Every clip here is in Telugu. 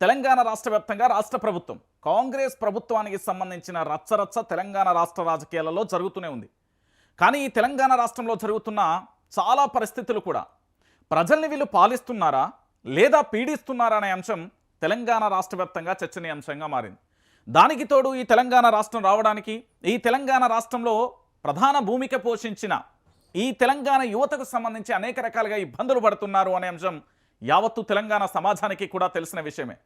తెలంగాణ రాష్ట్ర వ్యాప్తంగా రాష్ట్ర ప్రభుత్వం కాంగ్రెస్ ప్రభుత్వానికి సంబంధించిన రచ్చరచ్చ తెలంగాణ రాష్ట్ర రాజకీయాలలో జరుగుతూనే ఉంది. కానీ ఈ తెలంగాణ రాష్ట్రంలో జరుగుతున్న చాలా పరిస్థితులు కూడా ప్రజల్ని వీళ్ళు పాలిస్తున్నారా లేదా పీడిస్తున్నారా అనే అంశం తెలంగాణ రాష్ట్ర వ్యాప్తంగా చర్చనీయాంశంగా మారింది. దానికి తోడు ఈ తెలంగాణ రాష్ట్రం రావడానికి ఈ తెలంగాణ రాష్ట్రంలో ప్రధాన భూమిక పోషించిన ఈ తెలంగాణ యువతకు సంబంధించి అనేక రకాలుగా ఇబ్బందులు పడుతున్నారు అనే అంశం యావత్తు తెలంగాణ సమాజానికి కూడా తెలిసిన విషయమే.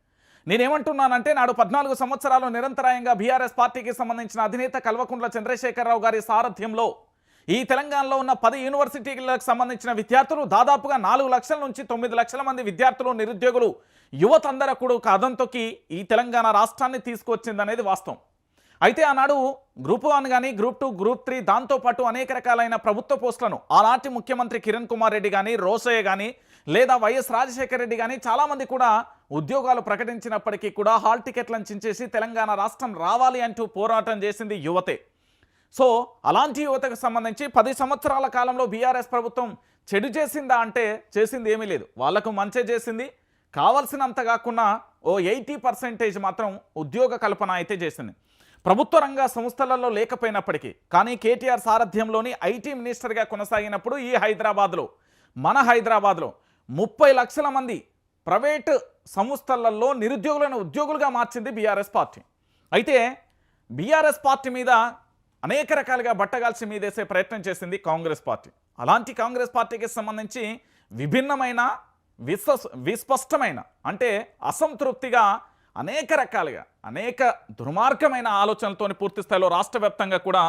నేనేమంటున్నానంటే నాడు పద్నాలుగు సంవత్సరాలు నిరంతరాయంగా బీఆర్ఎస్ పార్టీకి సంబంధించిన అధినేత కల్వకుంట్ల చంద్రశేఖరరావు గారి సారథ్యంలో ఈ తెలంగాణలో ఉన్న పది యూనివర్సిటీలకు సంబంధించిన విద్యార్థులు దాదాపుగా నాలుగు లక్షల నుంచి తొమ్మిది లక్షల మంది విద్యార్థులు నిరుద్యోగులు యువత అందరూ కూడా ఈ తెలంగాణ రాష్ట్రాన్ని తీసుకొచ్చిందనేది వాస్తవం. అయితే ఆనాడు గ్రూప్ వన్ కానీ గ్రూప్ టూ గ్రూప్ త్రీ దాంతోపాటు అనేక రకాలైన ప్రభుత్వ పోస్టులను ఆనాటి ముఖ్యమంత్రి కిరణ్ కుమార్ రెడ్డి కానీ రోసయ్య కానీ లేదా వైఎస్ రాజశేఖర రెడ్డి కానీ చాలామంది కూడా ఉద్యోగాలు ప్రకటించినప్పటికీ కూడా హాల్ టికెట్లను చించేసి తెలంగాణ రాష్ట్రం రావాలి అంటూ పోరాటం చేసింది యువతే. సో అలాంటి యువతకు సంబంధించి పది సంవత్సరాల కాలంలో బీఆర్ఎస్ ప్రభుత్వం చెడు చేసిందా అంటే చేసింది ఏమీ లేదు. వాళ్ళకు మంచి చేసింది. కావలసినంత కాకుండా ఓ ఎయిటీ పర్సెంటేజ్ మాత్రం ఉద్యోగ కల్పన అయితే చేసింది. ప్రభుత్వ రంగ సంస్థలలో లేకపోయినప్పటికీ కానీ కేటీఆర్ సారథ్యంలోని ఐటీ మినిస్టర్గా కొనసాగినప్పుడు ఈ హైదరాబాద్లో మన హైదరాబాద్లో ముప్పై లక్షల మంది ప్రైవేటు సంస్థలలో నిరుద్యోగులను ఉద్యోగులుగా మార్చింది బీఆర్ఎస్ పార్టీ. అయితే బీఆర్ఎస్ పార్టీ మీద అనేక రకాలుగా బట్టగాల్సి మీదేసే ప్రయత్నం చేసింది కాంగ్రెస్ పార్టీ. అలాంటి కాంగ్రెస్ పార్టీకి సంబంధించి విభిన్నమైన విశ్వస్ విస్పష్టమైన అంటే అసంతృప్తిగా అనేక రకాలుగా అనేక దుర్మార్గమైన ఆలోచనలతోని పూర్తి స్థాయిలో రాష్ట్ర కూడా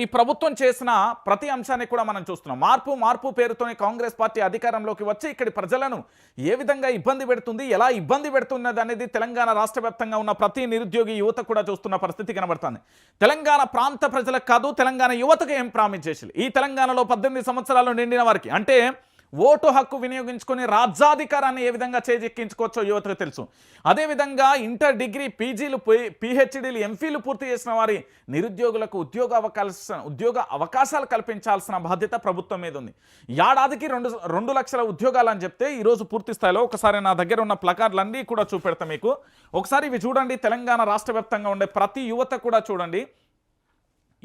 ఈ ప్రభుత్వం చేసిన ప్రతి అంశాన్ని కూడా మనం చూస్తున్నాం. మార్పు మార్పు పేరుతోనే కాంగ్రెస్ పార్టీ అధికారంలోకి వచ్చి ఇక్కడి ప్రజలను ఏ విధంగా ఇబ్బంది పెడుతుంది ఎలా ఇబ్బంది పెడుతున్నది అనేది తెలంగాణ రాష్ట్ర వ్యాప్తంగా ఉన్న ప్రతి నిరుద్యోగి యువత కూడా చూస్తున్న పరిస్థితి కనబడుతుంది. తెలంగాణ ప్రాంత ప్రజలకు కాదు తెలంగాణ యువతకు ఏం ప్రామిస్ చేసి ఈ తెలంగాణలో పద్దెనిమిది సంవత్సరాలు నిండిన వారికి అంటే ఓటు హక్కు వినియోగించుకొని రాజ్యాధికారాన్ని ఏ విధంగా చేజెక్కించుకోవచ్చో యువతకు తెలుసు. అదేవిధంగా ఇంటర్ డిగ్రీ పీజీలు పిహెచ్డీలు ఎంఫీలు పూర్తి చేసిన వారి నిరుద్యోగులకు ఉద్యోగ అవకాశ ఉద్యోగ అవకాశాలు కల్పించాల్సిన బాధ్యత ప్రభుత్వం మీద ఉంది. ఏడాదికి రెండు రెండు లక్షల ఉద్యోగాలు అని చెప్తే ఈరోజు పూర్తి స్థాయిలో ఒకసారి నా దగ్గర ఉన్న ప్లకార్లన్నీ కూడా చూపెడతా మీకు. ఒకసారి ఇవి చూడండి. తెలంగాణ రాష్ట్ర వ్యాప్తంగా ఉండే ప్రతి యువత కూడా చూడండి.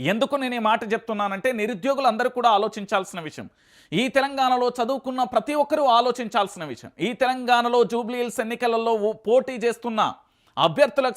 ఎందుకు నేను ఈ మాట చెప్తున్నానంటే నిరుద్యోగులు అందరూ కూడా ఆలోచించాల్సిన విషయం. ఈ తెలంగాణలో చదువుకున్న ప్రతి ఒక్కరూ ఆలోచించాల్సిన విషయం. ఈ తెలంగాణలో జూబ్లీ హిల్స్ ఎన్నికలలో పోటీ చేస్తున్న అభ్యర్థులకు